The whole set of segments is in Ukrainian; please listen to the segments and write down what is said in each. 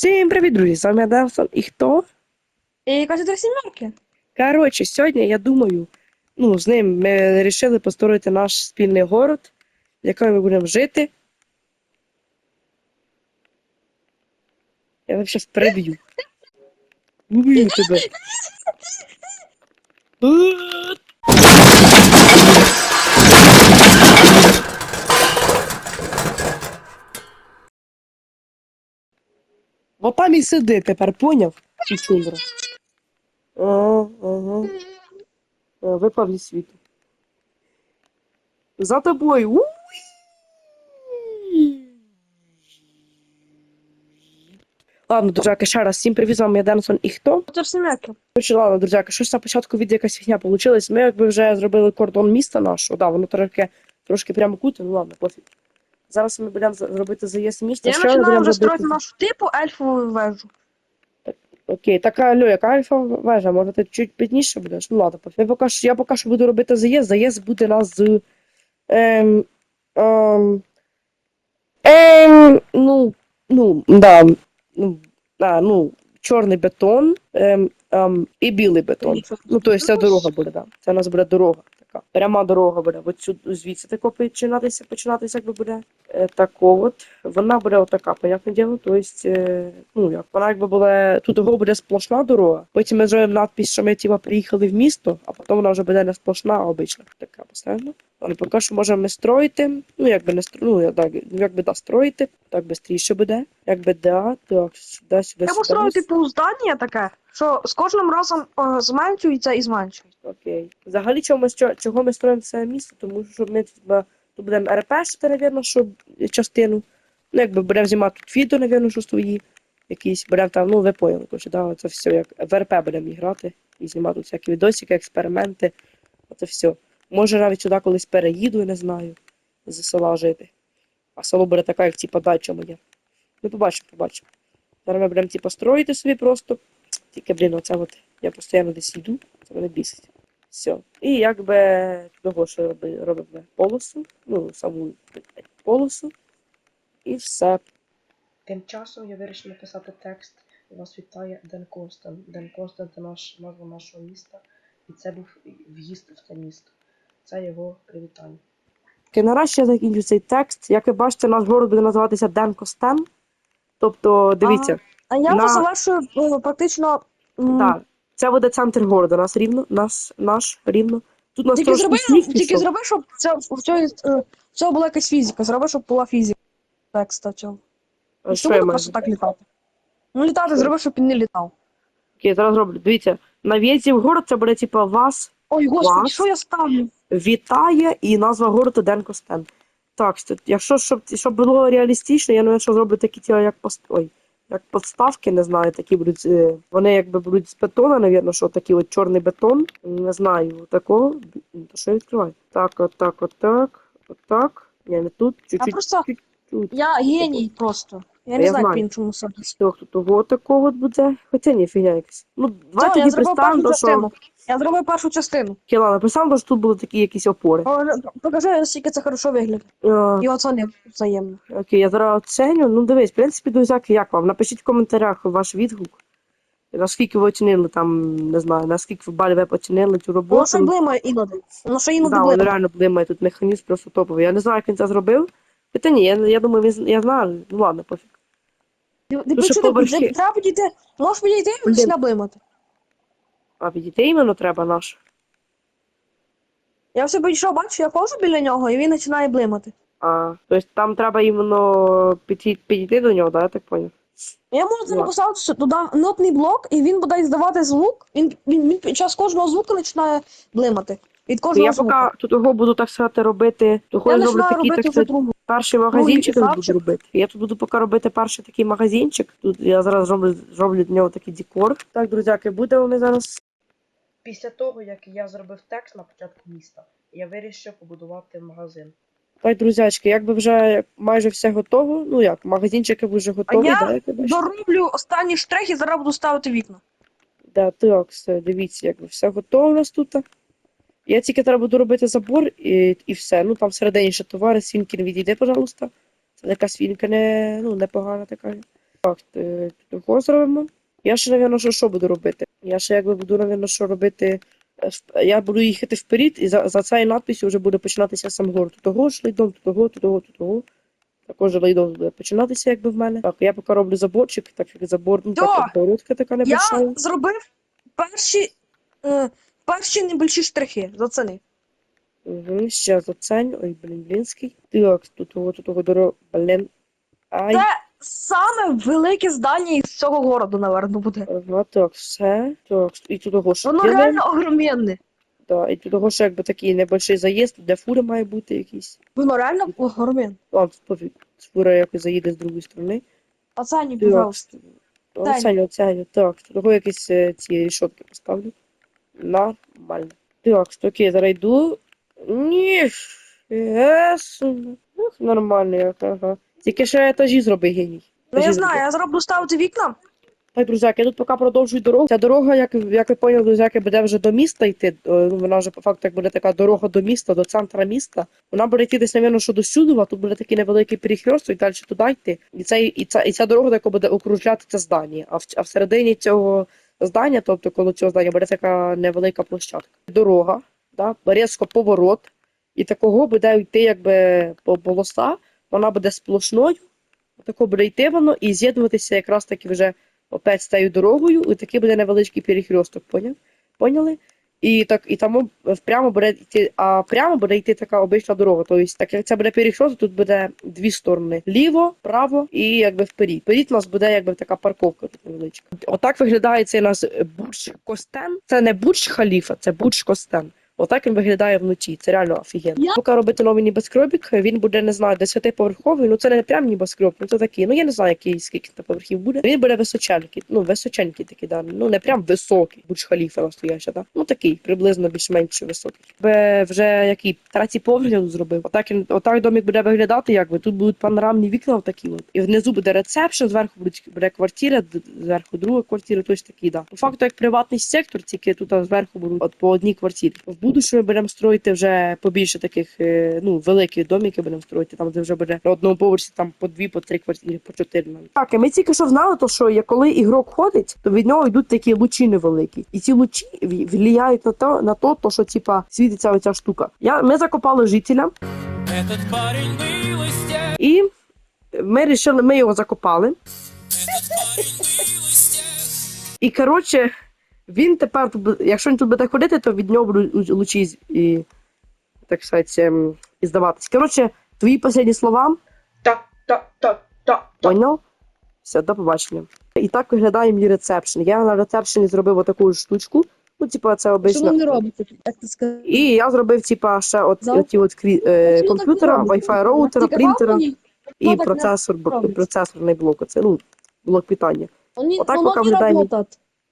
Всім привіт, друзі! З вами Аделсон. І хто? І якась три сімерки. Коротше, сьогодні я думаю, ну, з ним ми вирішили построїти наш спільний город, в якому ми будемо жити. Я зараз переб'ю. Уб'ю тебе. Бо там і сиди тепер, поняв? Чучундра. Ага, ага. Е, Випав зі світу. За тобою. Уй! Ладно, друзяки, ще раз всім привіт, з вами я Денсон. І хто? Три. Короче, ладно, друзяки, щось на початку від якась фігня получилась. Ми якби вже зробили кордон міста нашого. Да, воно трошки, трошки прямо куте, ну ладно, пофіг. Зараз ми будемо робити заїзд міста. Я ми починаю будемо вже строїти робити- нашу типу ельфову вежу. Окей, така алло, яка альфа вежа, може ти чуть пізніше будеш? Ну ладно. Я поки що, я поки що буду робити заїзд. Заїзд буде у нас з. Ем, ем, ем, ну, ну, да, ну, а, ну, чорний бетон ем, ем, і білий бетон. Ну, то есть ця дорога буде, да. Це у нас буде дорога така. Пряма дорога буде. От сюди, звідси тако починатися, починатися, якби буде. Е, так от. Вона буде отака, понятне діло. То есть, е, ну, як вона якби буде, тут його буде сплошна дорога. Потім ми зробимо надпись, що ми типа приїхали в місто, а потім вона вже буде не сплошна, а обична. Така, поставимо. Але поки що можемо строїти. Ну, якби не стро... ну, так, якби да, строїти, так швидше буде. Якби да, так, сюди, сюди, сюди. построю типу здання таке, що з кожним разом е, зменшується і зменшується. Окей. Взагалі, чого ми, чого ми строїмо це місто? Тому що ми тут будемо РПшити, напевно, що частину. Ну, якби будемо знімати тут відео, напевно, що свої якісь, будемо там, ну, ви поняли, коротше, да, це все як в РП будемо грати і знімати тут всякі відосики, експерименти. Оце все. Може навіть сюди колись переїду, я не знаю, з села жити. А село буде таке, як типа дача моя. Ну, побачимо, побачимо. Зараз ми будемо типа строїти собі просто. Тільки, блін, оце от я постійно десь йду, це мене бісить. Все. І якби того, що роби, робимо полосу, ну, саму полосу, і все. Тим часом я вирішив написати текст. Вас вітає Ден Констант. Ден Констант це наш, назва нашого міста, і це був в'їзд в це місто. Це його привітання. Окей, наразі я закінчу цей текст. Як ви бачите, наш город буде називатися Ден Костен. Тобто, дивіться, А я На- завершую е, практично. так, це буде центр города, нас рівно, нас, наш рівно. Тут нас Тільки зроби, тільки зроби, щоб це в цьому, е, в цьому була якась фізика. Зроби, щоб була фізика. Текста цього. А що буде просто так літати. Ну, літати, зроби, щоб він не літав. Окей, зараз роблю. Дивіться, на в'їзді в город це буде типа вас Ой, господи, Клас. що я ставлю? вітає і назва городу Ден Костен. Так, що- якщо щоб, щоб було реалістично, я навіть що зроблю такі тіла, як пост... Ой, як подставки, не знаю, такі будуть. е, Вони якби будуть з бетона, навірно, що такий от чорний бетон. Не знаю, такого. То що я відкриваю? Так, от так, от так, от так. Ні, не тут, Я чуть-чуть. просто. чуть-чуть. Я геній просто. Я Я не знаю, знаю. по-іншому собі. Того такого от буде. Хоча ні, фігня якась. Ну, давай тоді я представимо, що. Я зробив першу частину. Кілана, представимо, що тут були такі якісь опори. О, Покажи, наскільки це хорошо виглядає. Е, І оцінив взаємно. Окей, я зараз оценю. Ну, дивись, в принципі, друзяки, як вам? Напишіть в коментарях ваш відгук. Наскільки ви оцінили там, не знаю, наскільки ви балів ви оцінили цю роботу. ще й блимає іноді. Воно ще іноді да, воно блимає. реально блимає, тут механізм просто топовий. Я не знаю, як він це зробив. Хоча ні, я, я думаю, він, з- я знаю, ну ладно, пофіг. Ти- ти Ну, що поверхи- ти- Треба підійти. Можеш підійти і Блін. почне блимати. А підійти іменно треба наш. Я все підійшов, бачу, я ходжу біля нього, і він починає блимати. А, тобто там треба іменно підійти, підійти до нього, да, я так поняв? Я можу написати туди нотний блок, і він буде здавати звук. Він, він, він під час кожного звуку починає блимати. Від кожного Я звуку. поки тут його буду так сказати робити, того Я зроблю починаю такий, робити так вже сказати, перший магазинчик я буду робити. Я тут буду поки робити перший такий магазинчик. Тут я зараз зроблю, зроблю для нього такий декор. Так, друзяки, буде вони зараз. Після того, як я зробив текст на початку міста, я вирішив побудувати магазин. Так, друзячки, якби вже майже все готово. Ну як, магазинчик вже готовий, я да, як ви бачите? Дороблю останні штрихи, зараз буду ставити вікна. Да, так, все, дивіться, якби все готово у нас тут. Я тільки треба буду робити забор і, і все. Ну там всередині ще товари, свінки не відійде, пожалуйста. Це така свінка не, ну, непогана така. Так, е, зробимо. Я ще, напевно, що, що буду робити? Я ще якби буду, напевно, що робити. е, Я буду їхати вперед, і за, за цією надписю вже буде починатися сам город. Тут того ж лейдом, тут того, тут того, тут того. Також лейдом буде починатися, якби в мене. Так, я поки роблю заборчик, так як забор, ну, так як така небольшая. Я зробив перші, е, перші небольші штрихи, зацени. Угу, ще зацень. Ой, блін, блінський. Так, тут того, тут того дорога. Блін. Ай. Це саме велике здання із цього городу, напевно, буде. Ага, так, все. Так, і тут того ж. Воно реально огроменне. Да, і тут того ще якби такий небольший заїзд, де фури має бути якийсь. Воно реально огроменне. Ладно, пофіг. Фура якось заїде з другої сторони. Оцені, пожалуйста. Тань. Оценю, оценю. Так, тут того якісь е, ці рішотки поставлю. Нормально. Так, окей, зараз йду. Ні. Ясно. Ух, нормально, як, ага. Тільки ще етажі зроби геній. Ну я Етажі знаю, зроби. я зараз буду ставити вікна. Так, друзяки, я тут поки продовжую дорогу. Ця дорога, як, як ви поняли, друзяки, буде вже до міста йти. Е, Ну, вона вже по факту як буде така дорога до міста, до центра міста. Вона буде йти десь, напевно, що до Сюдова, тут буде такий невеликий перехресток, і далі туди йти. І, це, і, ця, і ця дорога яка буде окружляти це здання. А, в, а всередині цього здання, тобто коло цього здання, буде така невелика площадка. Дорога, да, різко поворот, і такого буде йти якби по полоса, вона буде сплошною. Тако буде йти воно і з'єднуватися якраз таки вже опять з цією дорогою, і такий буде невеличкий перехресток, поняв? Поняли? І так, і там прямо буде йти, а прямо буде йти така обична дорога. Тобто, так як це буде перехресток, тут буде дві сторони: ліво, право і якби вперед. Вперед у нас буде якби така парковка невеличка. Отак виглядає цей у нас Бурдж Костен. Це не Бурдж Халіфа, це Бурдж Костен. Отак він виглядає вночі. Це реально офігенно. Поки робити новий небоскробік, він буде, не знаю, десятиповерховий. Ну це не прям небоскреб, ну це такий. Ну я не знаю, який скільки поверхів буде. Він буде височенький, ну височенький такий, да. Ну не прям високий, будь халіфа настояща, да. Ну такий, приблизно більш-менш високий. Бе вже який третій поверх тут зробив. Отак він, отак домик буде виглядати, якби тут будуть панорамні вікна, такі от. І внизу буде рецепшн, зверху будуть буде квартира, зверху друга квартира, тобто такий, да. По факту як приватний сектор, тільки тут зверху будуть от по одній квартирі В будущому будемо строїти вже побільше таких, е, ну, великих домиків будемо строїти, там де вже буде на одному поверсі там по дві, по три квартири, по чотири навіть. Так, і ми тільки що знали, то що є, коли ігрок ходить, то від нього йдуть такі лучі невеликі. І ці лучі ві- влияють на то, на то, то що типа світиться оця штука. Я, ми закопали жителя, Этот парень был из тех, і ми рішили, ми його закопали. этот парень был из тех. І коротше, він тепер, якщо він тут буде ходити, то від нього будуть лучі і, так сказати, ем, і здаватись. Коротше, твої останні слова. Так, так, так, так. Поняв? Все, до побачення. І так виглядає мій рецепшн. Я на рецепшені зробив отаку ж штучку. Ну, типа, це Що обично. ви не робите? Як ти сказав? І я зробив, типа, ще от, Зал- оті от крі- е, комп'ютера? Wi-Fi роутера, принтера і процесор, б- процесорний блок. Оце, ну, блок питання. Вони, Отак поки не виглядає мій-.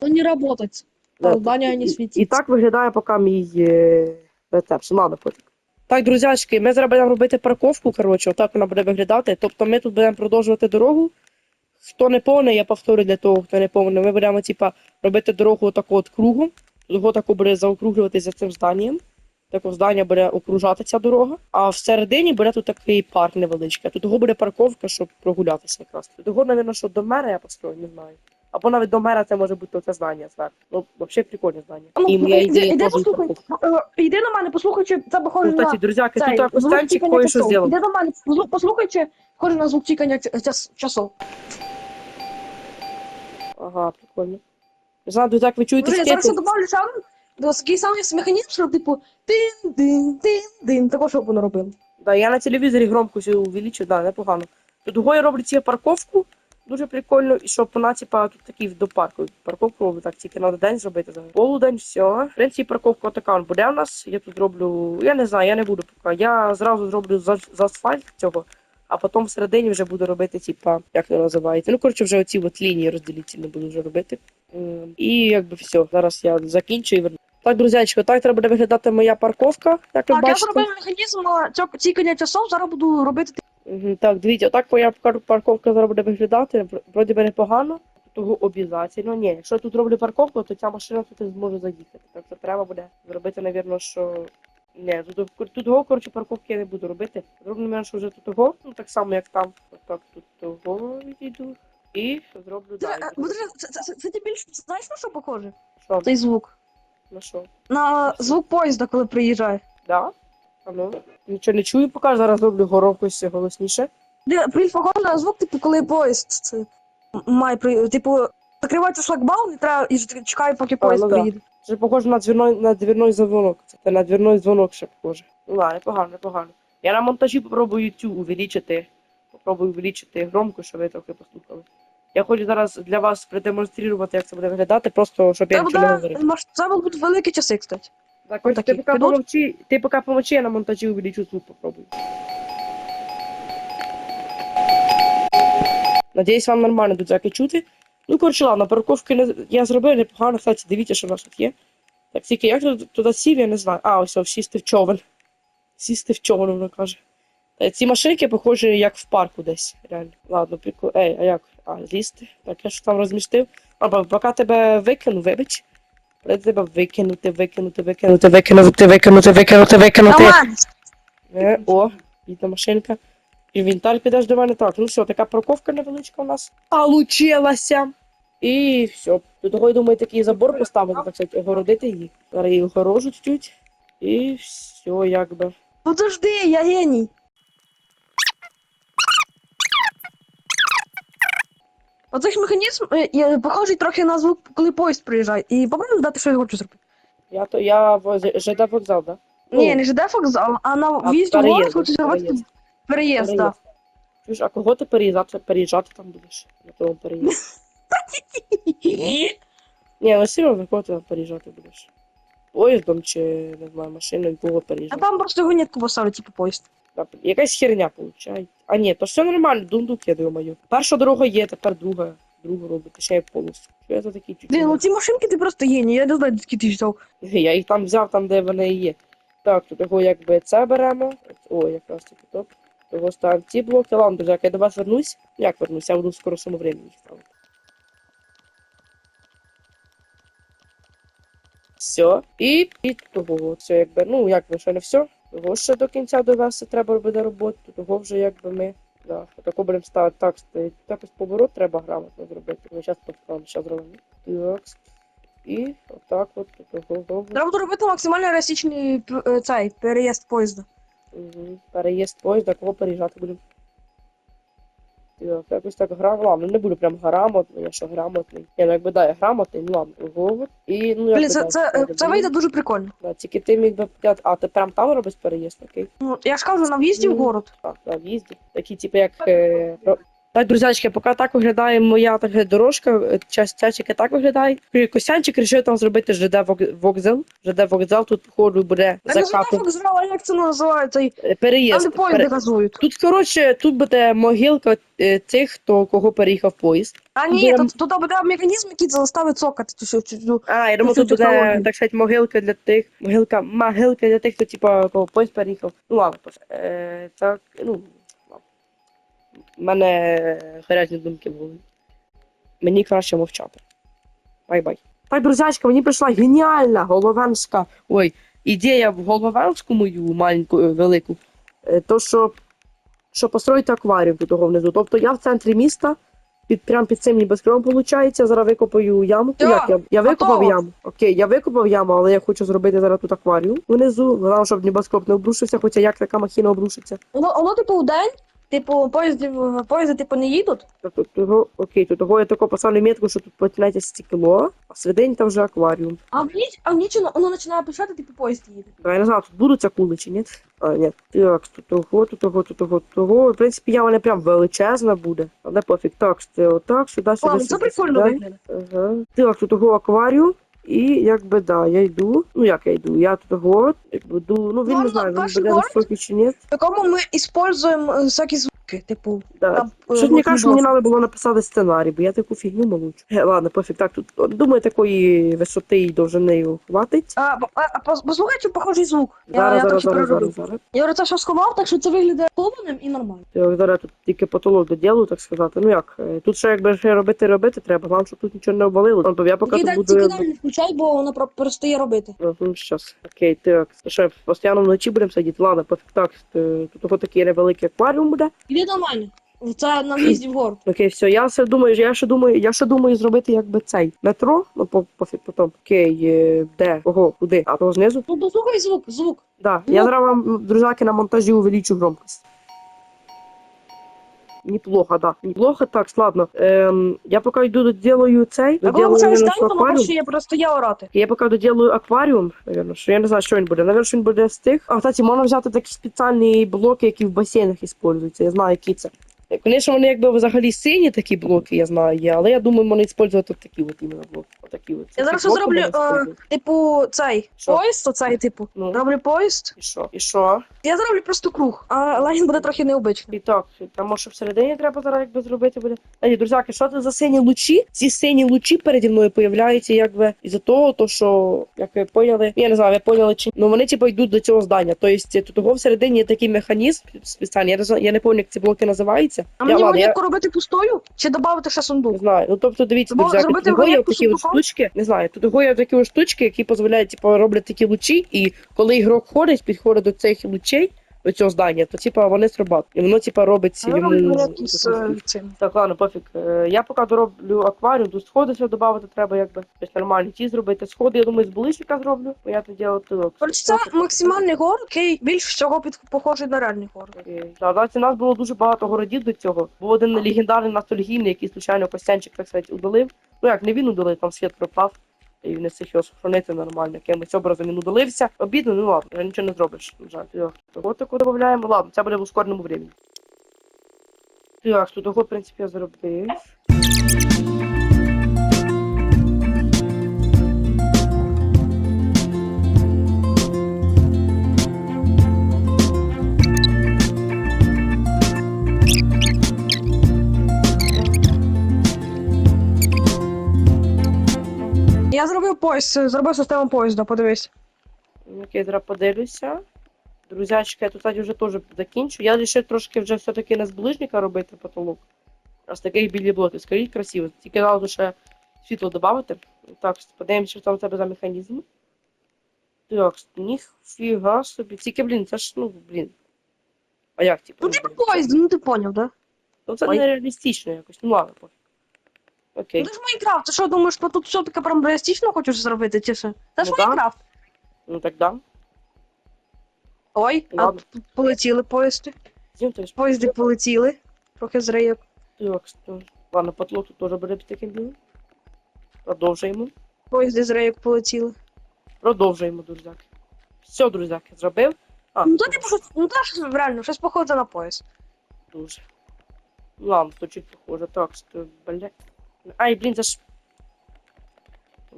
Воно не работать. Да, Здання не і, і так виглядає поки мій е, рецепшн. Ладно, пофіг. Так, друзячки, ми зараз будемо робити парковку, коротше, отак вона буде виглядати. Тобто ми тут будемо продовжувати дорогу. Хто не повний, я повторю для того, хто не повний. Ми будемо, типа, робити дорогу отаку от кругом. Його таку буде заокруглюватися цим зданням. Таке здання буде окружати ця дорога. А всередині буде тут такий парк невеличкий. Тут його буде парковка, щоб прогулятися якраз. Тут його, мабуть, що до мера я построю, не знаю. Або навіть до мера це може бути це здання зверху. Ну, взагалі прикольне здання. А ну, І моя іди, ідея іди теж послухай. Е, Іди до мене, послухай, чи це похоже Ну, на... кстати, друзяки, цей, тут так звук тікання кое-що часов. зробив. Іди до мене, послу- послухай, чи схоже на звук тікання ць- час- часов. Ага, прикольно. Не знаю, друзяк, ви чуєте я зараз скейти? добавлю ще до такий самий механізм, що типу тин-дин-дин-дин, такого, щоб воно робило. Да, я на телевізорі громкость увеличу, да, непогано. Тут того я роблю ці парковку, дуже прикольно, і щоб вона, типа, тут такий до парку. Парковку роблю так, тільки треба день зробити. за Полудень, все. В принципі, парковка така буде у нас. Я тут роблю, я не знаю, я не буду поки. Я зразу зроблю за, за асфальт цього, а потім всередині вже буду робити, типа, як це називається. Ну, коротше, вже оці от лінії розділительні буду вже робити. І якби все, зараз я закінчу і верну. Так, друзячки, так треба буде виглядати моя парковка, як ви Так, я бачите. зробив механізм цього тікання часов, зараз буду робити Так, дивіться, отак моя парковка зараз буде виглядати. Вроді би непогано. Того обов'язково. Ні, якщо я тут роблю парковку, то ця машина тут не зможе заїхати. Так це треба буде зробити, напевно, що. Ні, тут, тут того, коротше, парковки я не буду робити. Зроблю, що вже тут того, ну так само, як там. Отак, тут того відійду. І зроблю далі. е, це, це, це, це ти більш знаєш на що похоже? Що? Цей звук. На що? На звук поїзда, коли приїжджає. Да? А ну, нічого не чую, поки зараз зроблю горовкось голосніше. Ди- Більш похоже на звук, типу, коли поїзд це має при. Типу, закривається шлагбаум і треба і чекає, поки поїзд ну да. приїде. Це похоже на дзвіной, на дзвірной дзвонок. Це на дзвірной дзвонок ще похоже. Ну ладно, непогано, непогано. Я на монтажі попробую цю увеличити. Попробую увеличити громко, щоб ви трохи послухали. Я хочу зараз для вас продемонструвати, як це буде виглядати, просто щоб я нічого не говорив. це будуть великі часи, кстати. Так, ти поки Підуть? помовчи, ти поки помовчи, я на монтажі увеличу звук попробую. Надіюсь, вам нормально тут всяке чути. Ну, коротше, ладно, парковки не... я зробив непогано, кстати, дивіться, що в нас тут є. Так, тільки як туди, туди сів, я не знаю. А, ось, ось, сісти в човен. Сісти в човен, воно каже. Е, Ці машинки похожі, як в парку десь, реально. Ладно, прикол. Ей, а як? А, злізти? Так, я що там розмістив. А, бо- поки тебе викину, вибач. Прийде тебе викинути, викинути, викинути, викинути, викинути, викинути, викинути. Е, о, бідна машинка. Інвентар підеш до мене. Так, ну все, така парковка невеличка у нас. Получилася. І все. До того, я думаю, такий забор поставити, так сказати, огородити її. Зараз її огорожу чуть-чуть. І все, якби. Подожди, я геній. Оцей механізм е, є, похожий трохи на звук, коли поїзд приїжджає. І попробуй дати, що я хочу зробити. Я то я в ЖД вокзал, да? Ні, не ЖД вокзал, а на в'їзді в переїзд, город хочу зробити переїзд. переїзд, так. Чуєш, а кого ти переїжджати, переїжджати там будеш? На тому переїзді. Ні, ну серйозно, кого ти там переїжджати будеш? Поїздом чи, не знаю, машиною, кого А переїжджати? там просто гонітку поставлю, типу поїзд. Та, Якась херня виходить. А ні, то все нормально, дундук, я думаю. Перша дорога є, тепер друга. Другу робити, ще є полосу. Що я за такий чуть? Блін, ну ці машинки ти просто геній, я не знаю, де ти взяв. Я їх там взяв, там, де вони і є. Так, то того якби це беремо. О, якраз таки топ. Того ставимо ці блоки. Ладно, друзі, як я до вас вернусь. Як вернусь? Я буду скоро самовременно їх ставити. Все. І під того, все якби, ну якби ще не все. Того ще до кінця довести треба буде роботу, того вже якби ми. Да, тако будемо ставити так, стоїть. Якось поворот треба грамотно зробити. Ми зараз поставимо, зараз зробимо. Так. І отак от того. Треба буде робити максимально реалістичний е, цей переїзд поїзда. Угу. Переїзд поїзда, кого переїжджати будемо? Так, якось так грам... Ладно, не буду прям грамотний, я що грамотний. Я ну якби да, я грамотний, ну ладно, говор. І ну я Блін, це, це, це ну, вийде дуже прикольно. Да, тільки ти міг би п'ят- а ти прям там робиш переїзд, окей? Ну, я ж кажу, на в'їзді в Ну. город. Так, на в'їзді. Такі, типу, як. Е... Так, друзячки, поки так виглядає моя така дорожка, е, час часики так виглядає. Косянчик вирішив там зробити ЖД вок- вокзал. ЖД вокзал тут, походу, буде Я не знаю, закату. як це називається. і Е, Там, Переїзд. де поїзди Пере- газують. Тут, коротше, тут буде могилка е, тих, хто кого переїхав поїзд. А ні, Йдем. тут, тут буде механізм, який заставить цокати. Цю, цю, цю, цю. А, я думаю, цю тут буде, технологію. так сказати, могилка для тих. Могилка, могилка для тих, хто, типа, кого поїзд переїхав. Ну ладно, тож, е, так, ну. У мене гарячі думки були. Мені краще мовчати. Бай-бай. Так, друзячка, мені прийшла геніальна головенська. Ой, ідея в головенську мою маленьку, е, велику. Е, То, що, що построїти акваріум тут того внизу. Тобто я в центрі міста, під, прям під цим небоскребом виходить, зараз викопаю яму. Всьо, Як я, я викопав готово. яму. Окей, я викопав яму, але я хочу зробити зараз тут акваріум внизу, Головне, щоб небоскреб не обрушився, хоча як така махіна обрушиться. Воно, воно, типу, в день, типу, поїзди, поїзди, типу, не їдуть. Тобто того, окей, то того я тако поставлю метку, що тут починається стекло, а всередині там вже акваріум. А в ніч, а в ніч воно, воно починає пишати, типу, поїзд їде. Да, я не знаю, тут будуть акули чи ні? А, ні. Так, тут того, тут того, тут того, тут того. В принципі, яма не прям величезна буде. Але пофіг. Так, це отак, сюди, сюди, Ладно, сюди, це прикольно сюди. виглядає. Ага. Так, тут того акваріум. І якби да, я йду. Ну як я йду? Я тут город, йду. Ну він не знає, він буде на високий чи ні. В якому ми використовуємо е, всякі звуки, типу, Да. там, е, Щось мені кажуть, мені треба було написати сценарій, бо я таку фігню молочу. Е, ладно, пофіг. Так, тут думаю, такої висоти і довжини хватить. А, а, а пос- послухай, похожий звук. Я, Зараз, я зараз, трохи зараз, перероблю. зараз, зараз. Я це все сховав, так що це виглядає сломаним і нормально. Я зараз тут тільки потолок доділу, так сказати. Ну як, е, тут ще якби ще робити робити треба, вам щоб тут нічого не обвалило. Тобто я поки буду. тільки не включай, бо воно про- перестає робити. Угу, щас. Окей, так. То постійно вночі будемо сидіти? Ладно, пофіг так. е, Тут ось такий невеликий акваріум буде. Іде нормально. Це на в'їзді в город. Окей, все, я все думаю, я ще думаю, я ще думаю зробити якби цей метро, ну по пофіг потім. Окей, е, де? Кого? Куди? А того знизу? Ну, послухай звук, звук. Да. Ну. Я зараз вам, друзяки, на монтажі увеличу громкость. Неплохо, да. Неплохо, так, ладно. Эм, я поки йду доделаю цей, А коли доделаю стань, то акваріум. напишу, я просто я орати. Я поки доделаю акваріум, наверное, що я не знаю, що він буде. Наверное, що він буде з тих. А, кстати, можна взяти такі спеціальні блоки, які в басейнах використовуються. Я знаю, які це. Звісно, вони якби взагалі сині такі блоки, я знаю, є, але я думаю, вони використовувати от такі от іменно блоки. Отакі от. Я зараз зроблю, е. Типу, цей Що? поїзд, оцей, типу. Ну, Роблю поїзд. і що? І що? Я зроблю просто круг, а він буде трохи необичний. І так, там може всередині треба зараз якби зробити буде. Ей, друзяки, що це за сині лучі? Ці сині лучі переді мною появляються якби із-за того, то що, як ви поняли, я не знаю, ви поняли чи. Ну вони типу йдуть до цього здання. Тобто тут того всередині є такий механізм спеціальний. Я не знаю, я не пам'ятаю, як ці блоки називаються. А мені я монетку робити пустою? Чи додати ще не знаю. Ну тобто дивіться, є монетку такі от штучки. Не знаю, тут є такі от штучки, які дозволяють, типу, роблять такі лучі, і коли ігрок ходить, підходить до цих лучей. Цього здання, то типа вони срабатують. І воно типа робить Я роблю йому е, цим. Так, ладно, пофіг. Е, Я поки дороблю акваріум, тут сходи ще додати треба, якби щось нормальні ті зробити. Сходи, я думаю, з булишника зроблю, бо я тоді от. Коротше, це максимальний город, який більш всього під похожий на реальний город. Окей. Так, да, у нас було дуже багато городів до цього. Був один легендарний ностальгійний, який случайно Костянчик, так сказати, удалив. Ну як не він удалив, там світ пропав. І не встиг його сохранити нормально, якимось образом він удалився. Обідно, ну ладно, вже нічого не зробиш. Жаль, таку додаємо. Ладно, це буде в ускореному времени. Так, тут в принципі, я зробив. Поїзд, зробив систему поїзда, подивись. Окей, зараз подивлюся. Друзячки, я тут кстати, вже теж закінчу. Я вирішив трошки вже все-таки не з ближника робити потолок. А з таких білі блоки. Скажіть красиво. Тільки треба ще світло додати. Так, подивимося, що там у тебе за механізм. Так, ніфіга собі. Тільки, блін, це ж, ну, блін. А як, типу? Ну, типу поїзд, ну ти поняв, да? Ну це Ой. нереалістично якось. Ну ладно, пофіг. Окей. Ну, Це ж Майнкрафт, ти що думаєш, що тут все таке прям реалістично хочеш зробити, чи що? Це ж Ну, да. Майнкрафт. Ну так да. Ой, а Ладно. тут полетіли поїзди. Зім, то есть, Поїзди полетіли. Трохи з рейок. так, що- ладно, потолок тут теж буде таким білим. Продовжуємо. Поїзди з рейок полетіли. Продовжуємо, друзяки. Все, друзяки, зробив. А, Ну то типу, щось- ну та ж реально, щось похоже на поїзд. дуже. Ну, Ладно, то чуть похоже. Так, що, бля. Ай, це ж.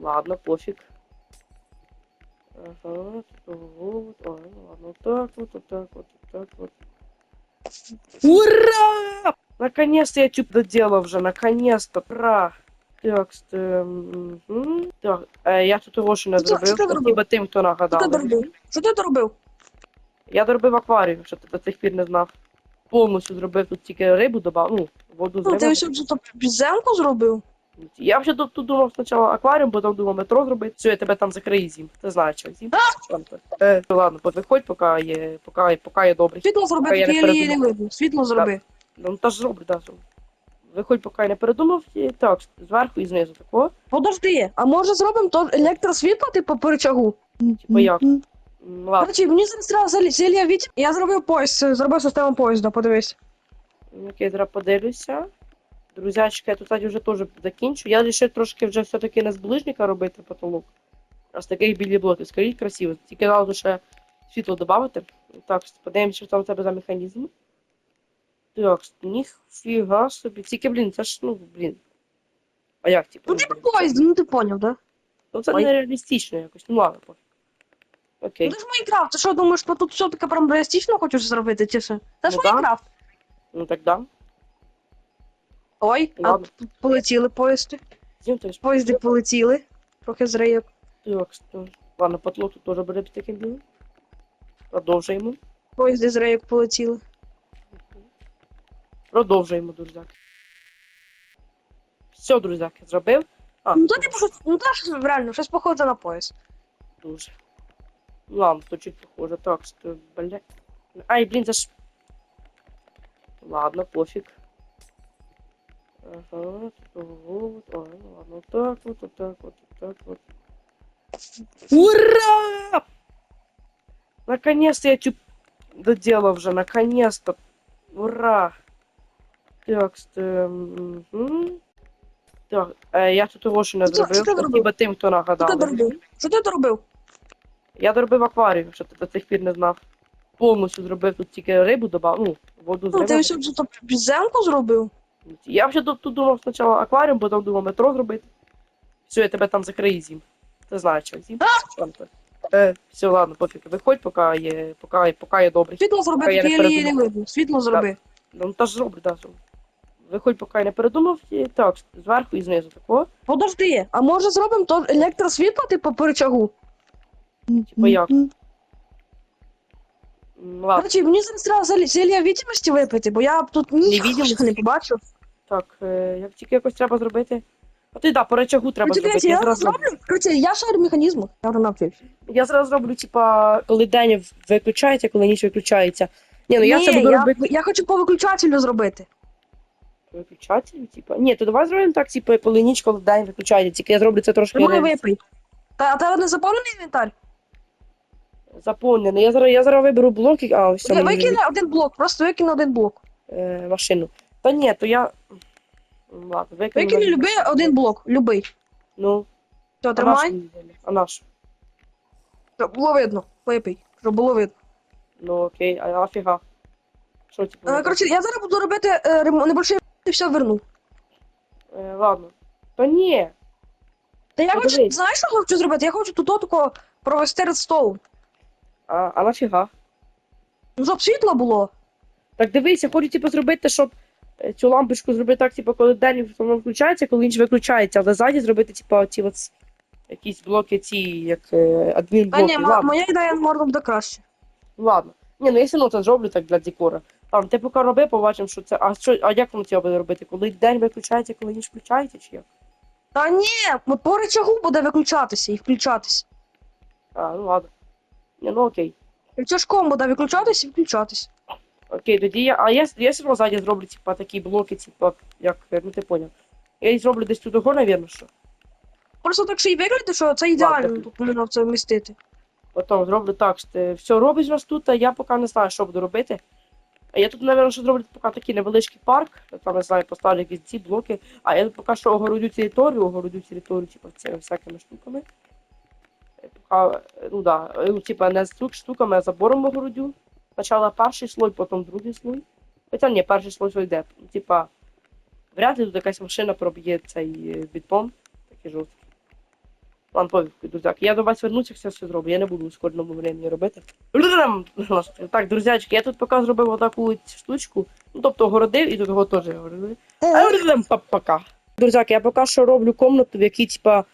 Ладно, пофіг. Ага, вот, ну ладно, так вот, вот так вот, вот так вот. Ура! Наконец-то я тюб доделал уже, наконец-то, пра. Так, ем, так, е, я тут ще не Що- що ти зробив? спасибо тим, хто Що ти нагадав. доробив? Що ти доробив? Я доробив акваріум, що ти до цих пір не знав. Повністю зробив тут тільки рибу додав, ну, воду з Ну, ти ось вже то підземку зробив? Я вже тут, тут думав спочатку акваріум, потім думав метро зробити. Все, я тебе там закрию зім. Ти знаєш, що зім. Там то. Е, ну, ладно, от виходь, поки є, поки, поки є добрий. Світло зроби, я не я не передумав. видно. Світло зроби. Ну та ж зроблю, да, зроблю. Виходь, поки я не передумав, і так, зверху і знизу такого. Подожди, а може зробимо то електросвітло, типу, по рычагу? Типу як? М, Ладно, Короче, мені зараз треба зель- від... Я зробив поїзд, зробив систему поїзда, подивись. окей, зараз подивлюся. Друзячки, я тут кстати, вже теж закінчу. Я вирішив трошки вже все-таки не з ближника робити потолок. А з таких білі блоки. Скажіть красиво. Тільки треба ще світло додати. Так, подивимося, що там у тебе за механізм. Так, ніфіга собі. Тільки, блін, це ж, ну, блін. А як, типу? Ну, ну, типу поїзд, ну ти поняв, да? Ну це Ой. нереалістично якось. Ну ладно, пофіг. Окей. Ну, це ж Майнкрафт, ти що думаєш, що тут все таке прям реалістично хочеш зробити, чи що? Це ж Ну, да. Майнкрафт. Ну так да. Ой, а Ладно. тут полетіли поїзди. Зім, Поїзди полетіли. Трохи з рейок. так, що... Ладно, потолок тут теж буде під таким білим. Продовжуємо. Поїзди з рейок полетіли. Продовжуємо, друзяки. Все, друзяки, зробив. А, Ну то типу, щось- ну та ж реально, щось похоже на поїзд. дуже. Ладно, то чуть похоже. Так, що, бля. Ай, це ж. Ладно, пофіг. Ага, вот, а, ладно, так вот, вот так вот, вот так вот. Ура! Наконец-то я тю доделал уже, наконец-то. Ура! Так, ст- мгм. Так, е, я тут ще не зробив. Спасибо тим, хто Що ти нагадав. доробив? Що ти доробив? Я доробив акваріум, що ти до цих пір не знав. Повністю зробив тут тільки рибу додав, ну, воду з Ну, ти ось вже то підземку зробив? Я вже тут, тут думав спочатку акваріум, потім думав метро зробити. Все, я тебе там закрию зім. Ти знаєш, що зім. Там то? Е, все, ладно, пофіг. Виходь, поки є, поки, поки є добрий. Світло зроби, Поки я не я не передумав. Світло зроби. Ну та ж зроблю, да, зроблю. Виходь, поки я не передумав, і так, зверху і знизу такого. Подожди, а може зробимо то електросвітло, типу, по рычагу? Типу як? Ладно, Короче, мені зараз треба зель- зілля відомості випити, бо я тут ні Невидимості? не побачив. так, е, як тільки якось треба зробити. А ти да, по речагу треба Короче, зробити. я, Я я зараз зроблю. Короче, я шарю механізму. Я вже навчився. Я зараз зроблю, типа, коли день виключається, коли ніч виключається. Ні, ну я Ні, це буду я, робити. я хочу по виключателю зробити. Виключатель, типа. Ні, то давай зробимо так, типа, коли ніч, коли день виключається. Тільки я зроблю це трошки Тримай випий. Та, а тебе не заповнений інвентар? Заповнений. Я зараз, я зараз виберу блок, і- а, все, мені Викине один блок, просто викине один блок. е, машину. Та ні, то я. Ладно, викину. Викине любий один блок, любий. Ну, Все, а наш тримай. А наш? Щоб було видно. Випий, щоб було видно. Ну окей, а нафіга? Що типу? Е, Коротше, я зараз буду робити е, рем- небольший ремонт і все верну. Е, ладно. Та ні. Та я Ну, хочу, дивись. знаєш, що я хочу зробити? Я хочу тут тако провести редстоун. А, а нафіга? Ну, щоб світло було. Так дивись, я хочу типу, зробити, щоб е, цю лампочку зробити так, типу, коли день воно включається, коли ніч виключається, але ззаді зробити, типу, ці от якісь блоки, ці, як е, Та адмінблоки. ні, ма- ладно. моя ідея можна буде краще. ладно. Ні, ну я все одно це зроблю так для декора. Там, ти поки роби, побачимо, що це. А що, а як воно це буде робити? Коли день виключається, коли ніч включається, чи як? Та ні, по рычагу буде виключатися і включатися. А, ну ладно. Ні, ну окей. Рычажком буде виключатися і включатися. Окей, тоді я. А я, я все одно ззаді зроблю, типа, такі блоки, типа, як, е, ну ти поняв. Я їх зроблю десь тут того, навірно, що. Просто так ще й виглядає, що це ідеально тут можна це вмістити. Потім зроблю так, що все робиш у нас тут, а я поки не знаю, що буду робити. А я тут, напевно, що зроблю поки такий невеличкий парк, там, не знаю, поставлю якісь ці блоки, а я тут поки що огородю територію, огородю територію, типу, цими всякими штуками. Е, Поки, е, ну да, е, ну, типа, не з штуками, а забором огородю. Спочатку перший слой, потім другий слой. Хоча ні, перший слой зайде. Типа, вряд ли тут якась машина проб'є цей е, бетон, такий жорсткий. Ладно, пофіг, друзяки. Я до вас вернуся, все все зроблю. Я не буду у скорному времени робити. Так, друзячки, я тут поки зробив отаку штучку. Ну, тобто огородив і тут його теж огородив. А пока. Друзяки, я поки що роблю комнату, в якій, типа, е,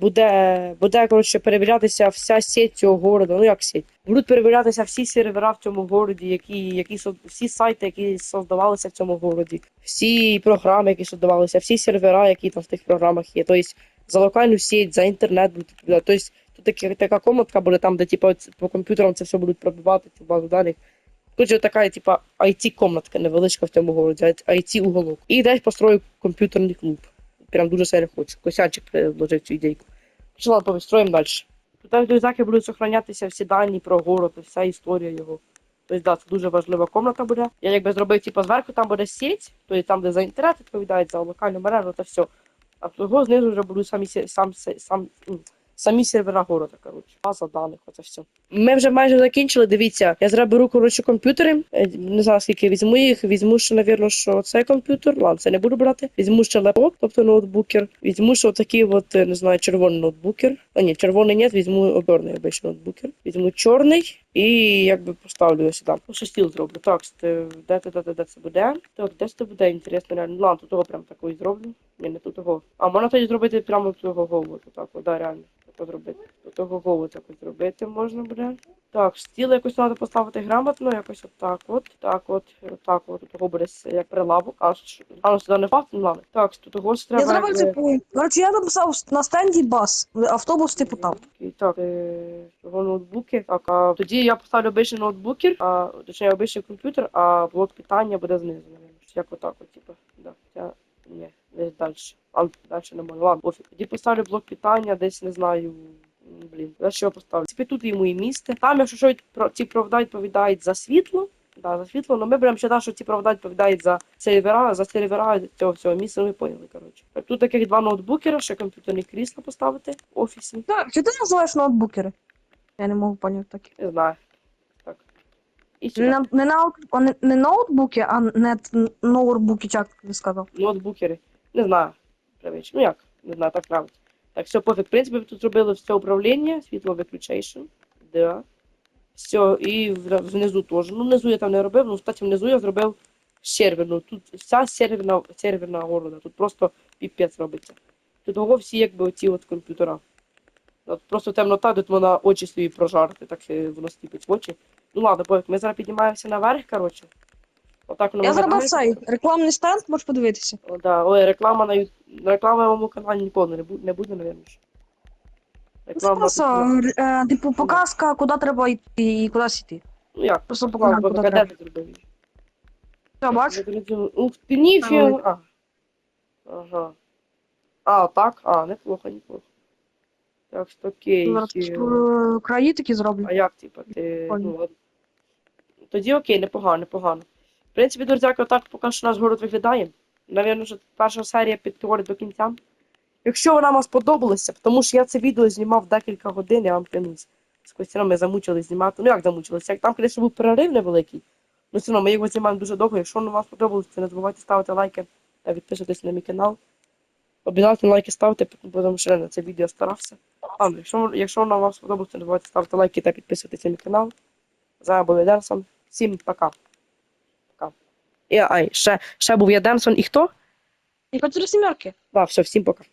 буде, буде коротше, перевірятися вся сеть цього городу. Ну як сеть? Будуть перевірятися всі сервера в цьому городі, які, які всі сайти, які создавалися в цьому городі, всі програми, які создавалися, всі сервера, які там в тих програмах є. Тобто за локальну сеть, за інтернет будуть відповідати. Тобто тут такі, така комнатка буде там, де типу, по комп'ютерам це все будуть пробивати, цю базу даних. Коротше, така, типа, IT-комнатка невеличка в цьому городі, IT-уголок. І десь построю комп'ютерний клуб. Прям дуже сильно хочу. Косячик предложив цю ідейку. Що ладно, повістроїмо далі. Тут друзяки будуть зберігатися всі дані про город, вся історія його. Тобто, да, це дуже важлива комната буде. Я якби зробив, типу, зверху там буде сіть, тобто там, де за інтернет відповідають, за локальну мережу та все. А того знизу вже будуть самі сам, сам, сам, самі сервера города, коротше. База даних, оце все. Ми вже майже закінчили. Дивіться, я зараз беру коротше комп'ютери. Е, Не знаю скільки візьму їх. Візьму ще, навірно, що цей комп'ютер. Ладно, це не буду брати. Візьму ще лептоп, тобто ноутбукер. Візьму ще отакий от, е, не знаю, червоний ноутбукер. А ні, червоний ні, візьму оберний обичний ноутбукер. Візьму чорний і якби поставлю його сюди. Ще стіл зроблю. Так, де, де, де, де, де це буде? Так, де це буде, інтересно, реально. Ну, ладно, тут того прям такої зроблю. Ні, не тут того. А можна тоді зробити прямо того голову. Так, да, реально. Так зробити. Того голову так зробити можна буде. Так, стіл якось треба поставити грамотно, якось отак от, так от, отак от, того буде як прилавок, аж а сюди не впав, ну ладно. Так, тут того ж треба. Я зробив якби- по. Коротше, я написав на стенді бас. Автобус типу там. І так, е, його ноутбуки. Так, а тоді я поставлю обичний ноутбукер, а точніше обичний комп'ютер, а блок питання буде знизу, мабуть. Як отак, от, типу. Да. Ця Ні, десь далі. А далі не можу. Ладно, пофіг. Тоді поставлю блок питання, десь не знаю. Блін, за що поставлю? Тепер тут йому і місце. Там, якщо що про ці провода відповідають за світло, да, за світло, але ми беремо ще те, що ці провода відповідають за сервера, за сервера цього всього місця, ви поняли, коротше. Тут таких два ноутбукера, ще комп'ютерні крісла поставити офісні. Так, чи ти називаєш ноутбукери? Я не можу поняти таке. Не знаю. Так. І Не, на- не, не, не ноутбуки, а не ноутбуки, як ти сказав. ноутбукери. Не знаю. Привич. Ну як? Не знаю, так правильно. Так, все, пофіг. В принципі, тут зробили все управління, світло виключейшн. Да. Все, і внизу теж. Ну, внизу я там не робив, ну, кстати, внизу я зробив серверну. Тут вся серверна, серверна города. Тут просто піпець робиться. Тут того всі якби оці от комп'ютера. От просто темнота, тут вона очі свої прожарити, так е, воно сліпить в очі. Ну ладно, пофіг. Ми зараз піднімаємося наверх, коротше. Отак воно Я зробив виглядає. цей рекламний стенд, можеш подивитися. О, да. Ой, реклама на ю- реклама на моєму каналі ніколи не буде, не буде. Це Реклама просто, тут- е, типу, показка, куди треба йти і куди йти. Ну як? Просто Реклама, показати, куди де треба. ти зробив? Все, бач? Я зрозумів. Ух ти, ніфіга. А. Ага. А, так? А, неплохо, неплохо. Так, що окей. Зараз е, е, краї такі зроблю. А як, типа, ти. Прикольно. Ну, ладно. Тоді окей, непогано, непогано. Принципі, друзяки, отак поки що наш город виглядає. Навірно, що перша серія підговорить до кінця. Якщо вона вам сподобалася, тому що я це відео знімав декілька годин, я вам клянусь. З Костяном ми замучили знімати. Ну як замучилися? Як там, звісно, був перерив невеликий. Ну все одно ми його знімаємо дуже довго. Якщо воно вам сподобалося, не забувайте ставити лайки та підписуйтесь на мій канал. Обов'язково лайки ставте, тому що я на це відео старався. А, якщо, якщо воно вам сподобалося, не забувайте ставити лайки та підписуйтесь на мій канал. З вами був я Всім. Пока. І, ай, ще, ще був я Демсон і хто? І хоч сімерки. Ва, все, всім пока.